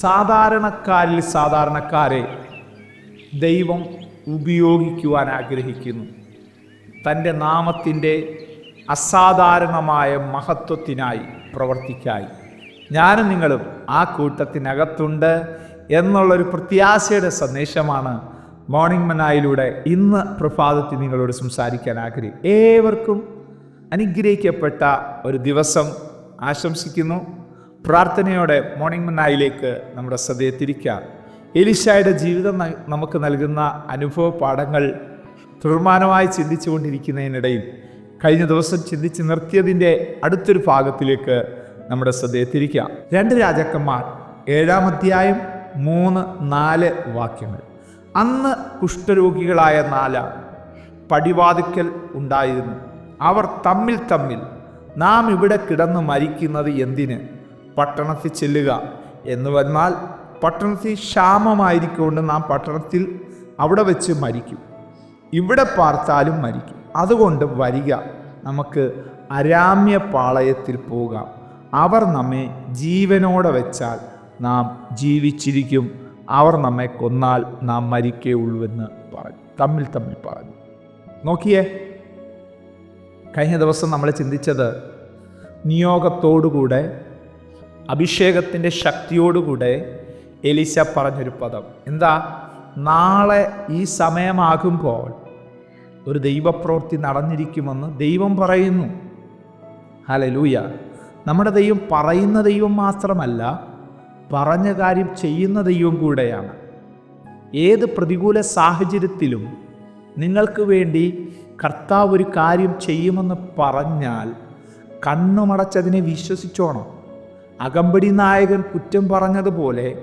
സാധാരണക്കാരിൽ സാധാരണക്കാരെ ദൈവം ഉപയോഗിക്കുവാൻ ആഗ്രഹിക്കുന്നു. തന്റെ നാമത്തിന്റെ അസാധാരണമായ മഹത്വത്തിനായി പ്രവർത്തിക്കായി. ഞാനും നിങ്ങളും ആ കൂട്ടത്തിനകത്തുണ്ട് എന്നുള്ളൊരു പ്രത്യാശയുടെ സന്ദേശമാണ് മോർണിംഗ് മനായിലൂടെ ഇന്ന് പ്രഭാതത്തിൽ നിങ്ങളോട് സംസാരിക്കാൻ ആഗ്രഹം. ഏവർക്കും അനുഗ്രഹിക്കപ്പെട്ട ഒരു ദിവസം ആശംസിക്കുന്നു. പ്രാർത്ഥനയോടെ മോർണിംഗ് മനായിലേക്ക് നമ്മുടെ ശ്രദ്ധയെ തിരിക്കാം എലിശായുടെ ജീവിതം നമുക്ക് നൽകുന്ന അനുഭവ പാഠങ്ങൾ തുടർമാനമായി ചിന്തിച്ചുകൊണ്ടിരിക്കുന്നതിനിടയിൽ കഴിഞ്ഞ ദിവസം ചിന്തിച്ച് നിർത്തിയതിന്റെ അടുത്തൊരു ഭാഗത്തിലേക്ക് നമ്മുടെ ശ്രദ്ധയെ തിരിക്കാം രണ്ട് രാജാക്കന്മാർ ഏഴാം അധ്യായം മൂന്ന് നാല് വാക്യങ്ങൾ. അന്ന് കുഷ്ഠരോഗികളായ നാല പടിവാതിക്കൽ ഉണ്ടായിരുന്നു. അവർ തമ്മിൽ തമ്മിൽ നാം ഇവിടെ കിടന്ന് മരിക്കുന്നത് എന്തിന്? പട്ടണത്തിൽ ചെല്ലുക എന്ന് വന്നാൽ പട്ടണത്തിൽ ക്ഷാമമായിരിക്കൊണ്ട് നാം പട്ടണത്തിൽ അവിടെ വെച്ച് മരിക്കും. ഇവിടെ പാർത്താലും മരിക്കും. അതുകൊണ്ട് വരിക നമുക്ക് അരാമ്യ പാളയത്തിൽ പോകാം. അവർ നമ്മെ ജീവനോടെ വെച്ചാൽ നാം ജീവിച്ചിരിക്കും. അവർ നമ്മെ കൊന്നാൽ നാം മരിക്കേയുള്ളൂവെന്ന് പറഞ്ഞു. തമ്മിൽ തമ്മിൽ പറഞ്ഞു. നോക്കിയേ കഴിഞ്ഞ ദിവസം നമ്മൾ ചിന്തിച്ചത് നിയോഗത്തോടുകൂടെ അഭിഷേകത്തിന്റെ ശക്തിയോടുകൂടെ എലിശ പറഞ്ഞൊരു പദം. എന്താ? നാളെ ഈ സമയമാകുമ്പോൾ ഒരു ദൈവപ്രവൃത്തി നടന്നിരിക്കുമെന്ന് ദൈവം പറയുന്നു. ഹലലൂയ നമ്മുടെ ദൈവം പറയുന്ന ദൈവം മാത്രമല്ല പറഞ്ഞ കാര്യം ചെയ്യുന്ന ദൈവം കൂടെയാണ്. ഏത് പ്രതികൂല സാഹചര്യത്തിലും നിങ്ങൾക്ക് വേണ്ടി കർത്താവ് ഒരു കാര്യം ചെയ്യുമെന്ന് പറഞ്ഞാൽ കണ്ണുമടച്ചതിനെ വിശ്വസിച്ചോണം. അകമ്പടി നായകൻ കുറ്റം പറഞ്ഞതുപോലെ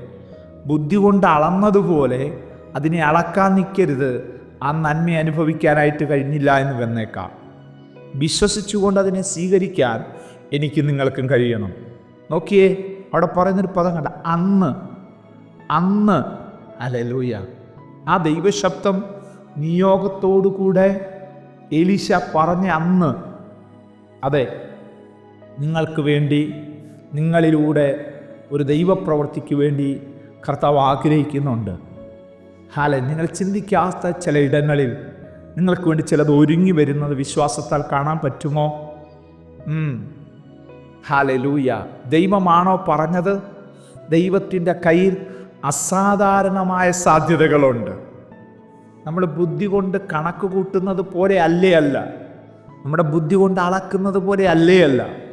ബുദ്ധി കൊണ്ട് അളന്നതുപോലെ അതിനെ അളക്കാൻ നിൽക്കരുത് ആ നന്മ അനുഭവിക്കാനായിട്ട് കഴിഞ്ഞില്ല എന്ന് വന്നേക്കാം. വിശ്വസിച്ചുകൊണ്ട് അതിനെ സ്വീകരിക്കാൻ എനിക്ക് നിങ്ങൾക്കും കഴിയണം. നോക്കിയേ അവിടെ പറയുന്നൊരു പദം കണ്ട അന്ന് അന്ന് അലലൂയ ആ ദൈവശബ്ദം നിയോഗത്തോടുകൂടെ എലിശ പറഞ്ഞ അന്ന് അതെ നിങ്ങൾക്ക് വേണ്ടി നിങ്ങളിലൂടെ ഒരു ദൈവപ്രവർത്തിക്ക് വേണ്ടി കർത്താവ് ആഗ്രഹിക്കുന്നുണ്ട്. ഹാല നിങ്ങൾ ചിന്തിക്കാത്ത ചില ഇടങ്ങളിൽ നിങ്ങൾക്ക് വേണ്ടി ചിലത് ഒരുങ്ങി വരുന്നത് വിശ്വാസത്താൽ കാണാൻ പറ്റുമോ? ഹാലലൂയ. ദൈവമാണോ പറഞ്ഞത്? ദൈവത്തിന്റെ കയ്യിൽ അസാധാരണമായ സാധ്യതകളുണ്ട്. നമ്മൾ ബുദ്ധി കൊണ്ട് കണക്ക് കൂട്ടുന്നത് പോലെ അല്ലേ അല്ല? നമ്മുടെ ബുദ്ധി കൊണ്ട് അളക്കുന്നത് പോലെ അല്ലേ അല്ല?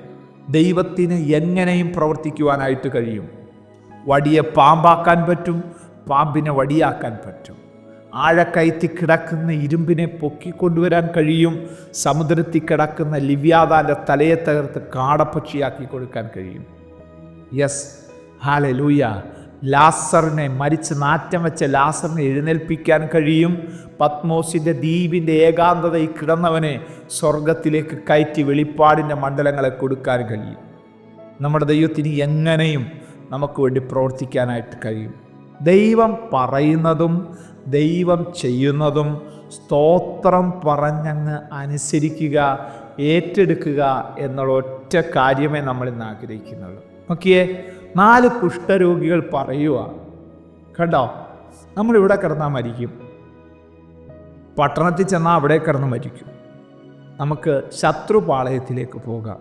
ദൈവത്തിന് എങ്ങനെയും പ്രവർത്തിക്കുവാനായിട്ട് കഴിയും. വടിയെ പാമ്പാക്കാൻ പറ്റും പാമ്പിനെ വടിയാക്കാൻ പറ്റും. ആഴക്കയറ്റി കിടക്കുന്ന ഇരുമ്പിനെ പൊക്കിക്കൊണ്ടുവരാൻ കഴിയും. സമുദ്രത്തിൽ കിടക്കുന്ന ലിവ്യാദാന്റെ തലയെ തകർത്ത് കാടപ്പക്ഷിയാക്കി കൊടുക്കാൻ കഴിയും. യെസ് ഹാലെ ലൂയ ലാസറിനെ മരിച്ച് നാറ്റം വെച്ച ലാസറിനെ എഴുന്നേൽപ്പിക്കാൻ കഴിയും. പത്മോസിന്റെ ദ്വീപിന്റെ ഏകാന്തതയിൽ കിടന്നവനെ സ്വർഗത്തിലേക്ക് കയറ്റി വെളിപ്പാടിന്റെ മണ്ഡലങ്ങളെ കൊടുക്കാൻ കഴിയും. നമ്മുടെ ദൈവത്തിന് എങ്ങനെയും നമുക്ക് വേണ്ടി പ്രവർത്തിക്കാനായിട്ട് കഴിയും. ദൈവം പറയുന്നതും ദൈവം ചെയ്യുന്നതും സ്തോത്രം പറഞ്ഞങ്ങ് അനുസരിക്കുക ഏറ്റെടുക്കുക എന്നുള്ള ഒറ്റ കാര്യമേ നമ്മൾ ഇന്ന് ആഗ്രഹിക്കുന്നുള്ളൂ. നോക്കിയേ നാല് കുഷ്ഠരോഗികൾ പറയുക കണ്ടോ? നമ്മളിവിടെ കിടന്നാൽ മരിക്കും. പട്ടണത്തിൽ ചെന്നാൽ അവിടെ കിടന്ന് മരിക്കും. നമുക്ക് ശത്രുപാളയത്തിലേക്ക് പോകാം.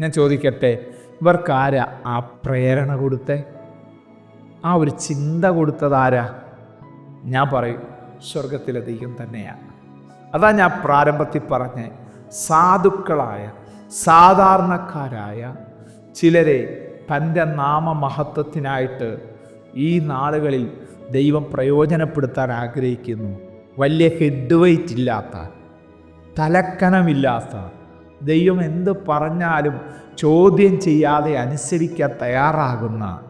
ഞാൻ ചോദിക്കട്ടെ ഇവർക്കാരാ ആ പ്രേരണ കൊടുത്തേ? ആ ഒരു ചിന്ത കൊടുത്തതാരാ? ഞാൻ പറയും സ്വർഗത്തിലെ ദൈവം തന്നെയാണ് അതാ ഞാൻ പ്രാരംഭത്തിൽ പറഞ്ഞ സാധുക്കളായ സാധാരണക്കാരായ ചിലരെ തന്റെ നാമമഹത്വത്തിനായിട്ട് ഈ നാളുകളിൽ ദൈവം പ്രയോജനപ്പെടുത്താൻ ആഗ്രഹിക്കുന്നു. വലിയ ഹെഡ് വെയിറ്റ് ഇല്ലാത്ത തലക്കനമില്ലാത്ത ദൈവം എന്ത് പറഞ്ഞാലും ചോദ്യം ചെയ്യാതെ അനുസരിക്കാൻ തയ്യാറാകുന്ന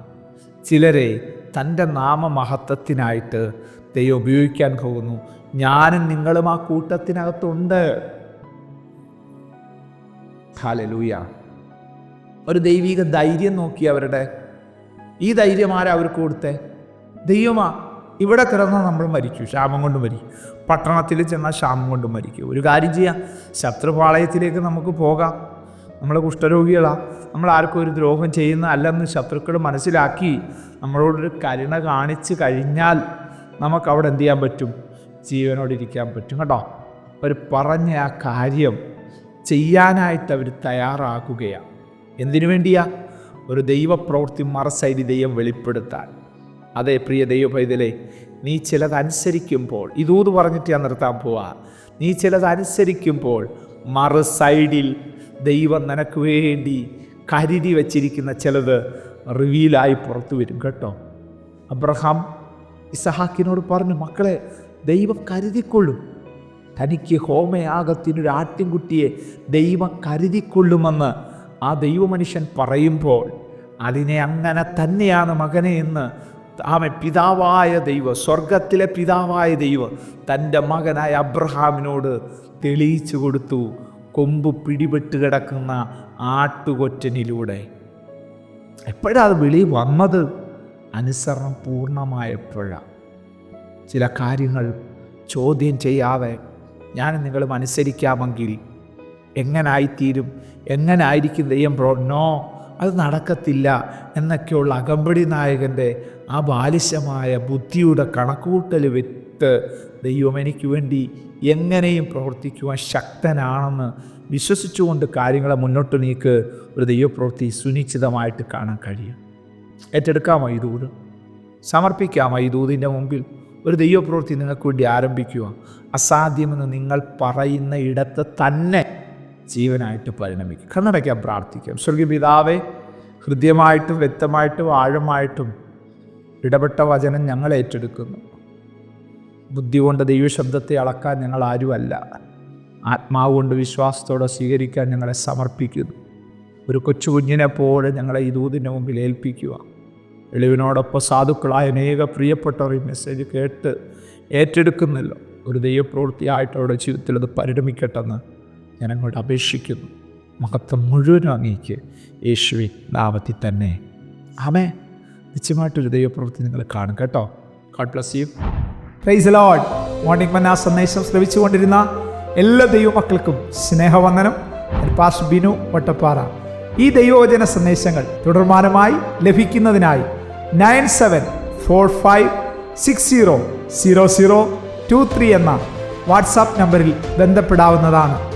ചിലരെ തന്റെ നാമമഹത്വത്തിനായിട്ട് ദൈവം ഉപയോഗിക്കാൻ പോകുന്നു. ഞാനും നിങ്ങളും ആ കൂട്ടത്തിനകത്തുണ്ട്. ഹാലലൂയ ഒരു ദൈവിക ധൈര്യം നോക്കി അവരുടെ. ഈ ധൈര്യം ആരാ അവർക്ക് കൊടുത്തേ? ദൈവമാ ഇവിടെ കിടന്നാൽ നമ്മൾ മരിക്കും ക്ഷാമം കൊണ്ട് മരിക്കും. പട്ടണത്തിൽ ചെന്നാൽ ക്ഷാമം കൊണ്ട് മരിക്കും. ഒരു കാര്യം ചെയ്യാം ശത്രുപാളയത്തിലേക്ക് നമുക്ക് പോകാം. നമ്മൾ കുഷ്ഠരോഗികളാണ് നമ്മൾ ആർക്കും ഒരു ദ്രോഹം ചെയ്യുന്ന അല്ലെന്ന് ശത്രുക്കൾ മനസ്സിലാക്കി നമ്മളോടൊരു കരുണ കാണിച്ചു കഴിഞ്ഞാൽ നമുക്ക് അവിടെ എന്ത് ചെയ്യാൻ പറ്റും? ജീവനോട് ഇരിക്കാൻ പറ്റും കേട്ടോ. അവർ പറഞ്ഞ ആ കാര്യം ചെയ്യാനായിട്ട് അവർ തയ്യാറാക്കുകയാണ് എന്തിനു വേണ്ടിയാ? ഒരു ദൈവപ്രവൃത്തി മറസൈഡി ദൈവം വെളിപ്പെടുത്താൻ. അതെ പ്രിയ ദൈവ പൈതലേ നീ ചിലത് അനുസരിക്കുമ്പോൾ ഇതൂത് പറഞ്ഞിട്ട് ഞാൻ നിർത്താൻ പോവാ. നീ ചിലത് അനുസരിക്കുമ്പോൾ മറു സൈഡിൽ ദൈവം നിനക്ക് വേണ്ടി കരുതി വച്ചിരിക്കുന്ന ചിലത് റിവീലായി പുറത്തു വരും കേട്ടോ. അബ്രഹാം ഇസഹാക്കിനോട് പറഞ്ഞു മക്കളെ ദൈവം കരുതിക്കൊള്ളും. തനിക്ക് ഹോമയാഗത്തിനൊരു ആട്ടിൻകുട്ടിയെ ദൈവം കരുതിക്കൊള്ളുമെന്ന് ആ ദൈവമനുഷ്യൻ പറയുമ്പോൾ അതിനെ അങ്ങനെ തന്നെയാണ് മകനെ എന്ന് ആമെ പിതാവായ ദൈവം സ്വർഗത്തിലെ പിതാവായ ദൈവം തന്റെ മകനായ അബ്രഹാമിനോട് തെളിയിച്ചു കൊടുത്തു. കൊമ്പ് പിടിപെട്ട് കിടക്കുന്ന ആട്ടുകൊറ്റനിലൂടെ. എപ്പോഴാണ് വെളി വന്നത്? അനുസരണം പൂർണമായപ്പോഴാണ് ചില കാര്യങ്ങൾ ചോദ്യം ചെയ്യാതെ ഞാൻ നിങ്ങളും അനുസരിക്കാമെങ്കിൽ എങ്ങനായിത്തീരും? എങ്ങനായിരിക്കും ദൈവം പ്രോ? നോ അത് നടക്കത്തില്ല എന്നൊക്കെയുള്ള അകമ്പടി നായകന്റെ ആ ബാലിശമായ ബുദ്ധിയുടെ കണക്കുകൂട്ടൽ വിത്ത് ദൈവം എനിക്ക് വേണ്ടി എങ്ങനെയും പ്രവർത്തിക്കുവാൻ ശക്തനാണെന്ന് വിശ്വസിച്ചുകൊണ്ട് കാര്യങ്ങളെ മുന്നോട്ട് നീക്ക് ഒരു ദൈവപ്രവൃത്തി സുനിശ്ചിതമായിട്ട് കാണാൻ കഴിയും. ഏറ്റെടുക്കാമോ ഈ ദൂത്? സമർപ്പിക്കാമോ ഈ ദൂതിന്റെ മുമ്പിൽ? ഒരു ദൈവപ്രവൃത്തി നിങ്ങൾക്ക് വേണ്ടി ആരംഭിക്കുക അസാധ്യമെന്ന് നിങ്ങൾ പറയുന്ന ഇടത്ത് തന്നെ ജീവനായിട്ട് പരിണമിക്കും. കണ്ണടയ്ക്കാൻ പ്രാർത്ഥിക്കാം. സ്വർഗീയ പിതാവെ ഹൃദ്യമായിട്ടും വ്യക്തമായിട്ടും ആഴമായിട്ടും ഇടപെട്ട വചനം ഞങ്ങൾ ഏറ്റെടുക്കുന്നു. ബുദ്ധി കൊണ്ട് ദൈവശബ്ദത്തെ അളക്കാൻ ഞങ്ങൾ ആരുമല്ല. ആത്മാവ് കൊണ്ട് വിശ്വാസത്തോടെ സ്വീകരിക്കാൻ ഞങ്ങളെ സമർപ്പിക്കുന്നു. ഒരു കൊച്ചു കുഞ്ഞിനെ പോലെ ഞങ്ങളെ ഈ ദൂതിന്റെ മുമ്പിൽ ഏൽപ്പിക്കുക. എളിവിനോടൊപ്പം സാധുക്കളായ അനേക പ്രിയപ്പെട്ടവർ ഈ മെസ്സേജ് കേട്ട് ഏറ്റെടുക്കുന്നല്ലോ. ഒരു ദൈവപ്രവൃത്തിയായിട്ട് അവരുടെ ജീവിതത്തിൽ അത് പരിണമിക്കട്ടെന്ന് ഞാൻ അങ്ങോട്ട് അപേക്ഷിക്കുന്നു. മഹത്വം മുഴുവനും അങ്ങേക്ക് യേശുവിൻ നാമത്തിൽ തന്നെ. ആമേ നിശ്ചയമായിട്ടൊരു ദൈവപ്രവൃത്തി നിങ്ങൾ കാണും കേട്ടോ. God bless you praise Lord morning manna സന്ദേശം ശ്രവിച്ചുകൊണ്ടിരുന്ന എല്ലാ ദൈവമക്കൾക്കും സ്നേഹവന്ദനം. പാസ് ബിനു വട്ടപ്പാറ. ഈ ദൈവവചന സന്ദേശങ്ങൾ തുടർമാനമായി ലഭിക്കുന്നതിനായി nine seven four five six zero zero zero two three എന്ന വാട്സാപ്പ് നമ്പറിൽ ബന്ധപ്പെടാവുന്നതാണ്.